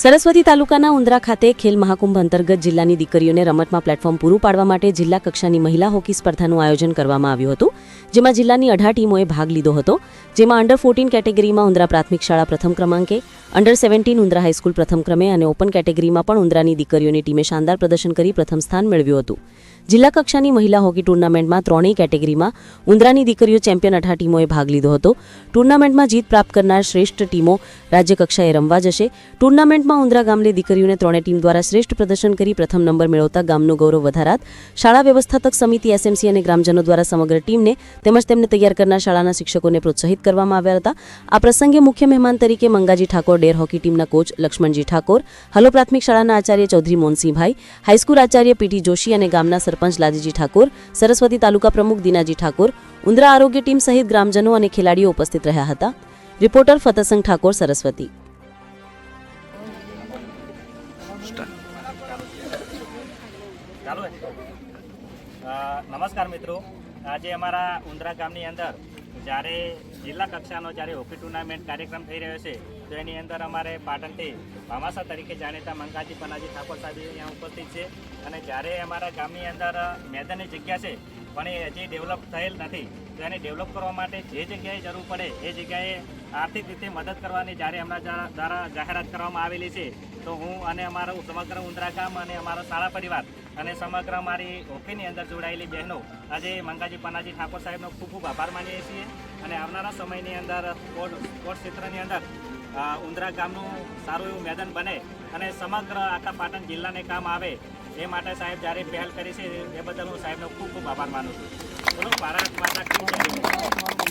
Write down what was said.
સરસ્વતી તાલુકાના ઉંદરા ખાતે ખેલ મહાકુંભ અંતર્ગત જિલ્લાની દીકરીઓને રમતમાં પ્લેટફોર્મ પૂરું પાડવા માટે જિલ્લા કક્ષાની મહિલા હોકી સ્પર્ધાનું આયોજન કરવામાં આવ્યું હતું, જેમાં જિલ્લાની અઢાર ટીમોએ ભાગ લીધો હતો, જેમાં અંડર ફોર્ટીન કેટેગરીમાં ઉંદરા પ્રાથમિક શાળા પ્રથમ ક્રમાંકે under seventeen Undra high school પ્રથમ ક્રમે અને ઓપન કેટેગરીમાં પણ ઉંદરાની દીકરીઓની ટીમે શાનદાર પ્રદર્શન કરી પ્રથમ સ્થાન મેળવ્યું હતું. જિલ્લા કક્ષાની મહિલા હોકી ટુર્નામેન્ટમાં ત્રણેય કેટેગરીમાં ઉંદરાની દીકરીઓ ચેમ્પિયન અઢાર ટીમોએ ભાગ લીધો હતો. ટુર્નામેન્ટમાં જીત પ્રાપ્ત કરનાર શ્રેષ્ઠ ટીમો રાજ્ય કક્ષાએ રમવા જશે. ટુર્નામેન્ટમાં ઉંદરા ગામની દીકરીઓને ત્રણે ટીમ દ્વારા શ્રેષ્ઠ પ્રદર્શન કરી પ્રથમ નંબર મેળવતા ગામનું ગૌરવ વધારાત શાળા વ્યવસ્થાપક સમિતિ એસએમસી અને ગ્રામજનો દ્વારા સમગ્ર ટીમને તેમજ તેમને તૈયાર કરનાર શાળાના શિક્ષકોને પ્રોત્સાહિત કરવામાં આવ્યા હતા. આ પ્રસંગે મુખ્ય મહેમાન તરીકે મંગાજી ઠાકોર, ડેર હોકી ટીમના કોચ લક્ષ્મણજી ઠાકોર, હલો પ્રાથમિક શાળાના આચાર્ય ચૌધરી મોહનસિંહભાઈ, હાઈસ્કૂલ આચાર્ય પીટી જોશી અને ગામના સરપંચ લાદીજી ઠાકોર, સરસ્વતી તાલુકા પ્રમુખ દિનાજી ઠાકોર, ઉંદરા આરોગ્ય ટીમ સહિત ગ્રામજનો અને ખેલાડીઓ ઉપસ્થિત રહ્યા હતા. રિપોર્ટર ફતસંગ ઠાકોર, સરસ્વતી. નમસ્કાર મિત્રો. આજે અમારા ઉંદરા ગામની અંદર જ્યારે જિલ્લા કક્ષાનો જ્યારે હોકી ટુર્નામેન્ટ કાર્યક્રમ થઈ રહ્યો છે, તો એની અંદર અમારે પાટણથી ભામાસા તરીકે જાણીતા મંગાજી પનાજી ઠાકોર સાહેબ અહીંયા ઉપસ્થિત છે. અને જ્યારે અમારા ગામની અંદર મેદાનની જગ્યા છે, પણ એ હજી ડેવલપ થયેલ નથી, તો એને ડેવલપ કરવા માટે જે જગ્યાએ જરૂર પડે, એ જગ્યાએ આર્થિક રીતે મદદ કરવાની જ્યારે દ્વારા દ્વારા જાહેરાત કરવામાં આવેલી છે તો હું અને અમારો સમગ્ર ઉંદરા ગામ અને અમારો શાળા પરિવાર અને સમગ્ર અમારી હોકીની અંદર જોડાયેલી બહેનો આજે મંગાજી પન્નાજી ઠાકોર સાહેબનો ખૂબ ખૂબ આભાર માનીએ છીએ અને આવનારા સમયની અંદર સ્પોર્ટ ક્ષેત્રની અંદર ઉંદરા ગામનું સારું એવું મેદાન બને અને સમગ્ર આખા પાટણ જિલ્લાને કામ આવે એ માટે સાહેબ જ્યારે પહેલ કરી છે એ બદલ હું સાહેબનો ખૂબ ખૂબ આભાર માનું છું. બોલો, ભારત માતા